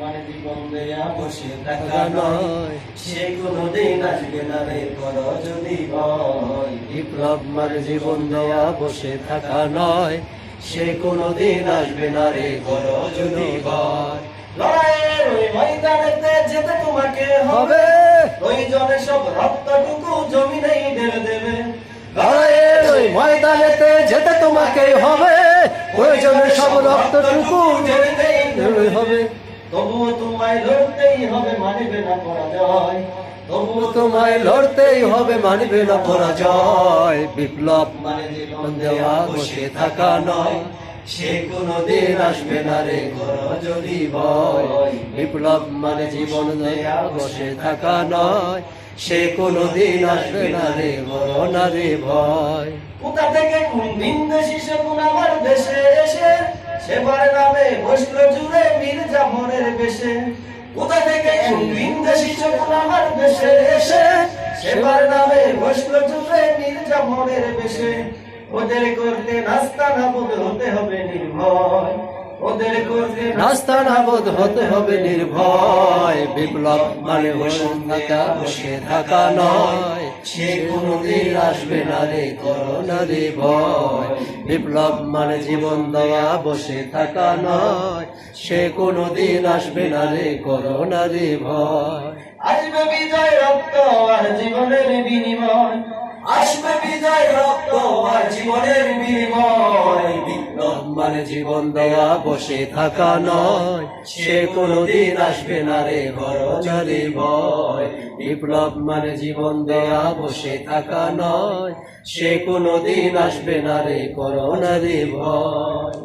জীবন দেয়া বসে থাকা নয়। সে কোনদিন আসবে না রে কর যদি ভয় বিপ্লব মানে জীবন দেওয়া বসে থাকা নয়। সে কোনোদিন আসবে না রে কর যদি ভয় লড়াইয়ের ওই ময়দানেতে যেতে তোমাকে হবে। হবে। প্রয়োজনে সব রক্তটুকু জমিনেই ঢেলে দেবে। লড়াইয়ের ওই ময়দানেতে যেতে তোমাকে হবে। প্রয়োজনে সব রক্তটুকু জমিনেই ঢেলে হবে। তবুও তোমায় লড়তেই হবে, মানিবে না পরাজয়। তোমায় লড়তেই হবে না পরাজয়। বিপ্লব মানে জীবন বসে থাকা নয়, সে কোনোদিন আসবে না রে যদি ভয়। বিপ্লব মানে জীবন বসে থাকা নয়, সে কোনোদিন আসবে না রে না রে ভয়। কোথা থেকে কোন দিন দেশি কোন আমার দেশে এসে নামে বসল জুড়ে জাফরের বেশে, কোথা থেকে কোন দিন দেশি সে কোন আমার বেশে এসে? সেবার নামে বসল জুড়ে নির্জা বেশে। ওদের করতে নাস্তা নাবুদ হতে হবে নির্ভয়। রাস্তা নাবোধ হতে হবে নির্ভয়। বিপ্লব মানে বসে বসে থাকা নয়। সে কোনোদিন আসবে না রে করোনা রে ভয়। বিপ্লব মানে জীবন দেওয়া বসে থাকা নয়। সে কোনোদিন আসবে না রে করোনা রে ভয়। আসবে বিজয় রক্ত আর জীবনের বিনিময়। আসবে বিজয় রক্ত আর জীবনের বিনিময় মানে জীবন দেয়া বসে থাকা নয়। সে কোনোদিন আসবে না রে রে ভয়। বিপ্লব মানে জীবন দেয়া বসে থাকা নয়। সে কোনোদিন আসবে না রে করোনা রে ভয়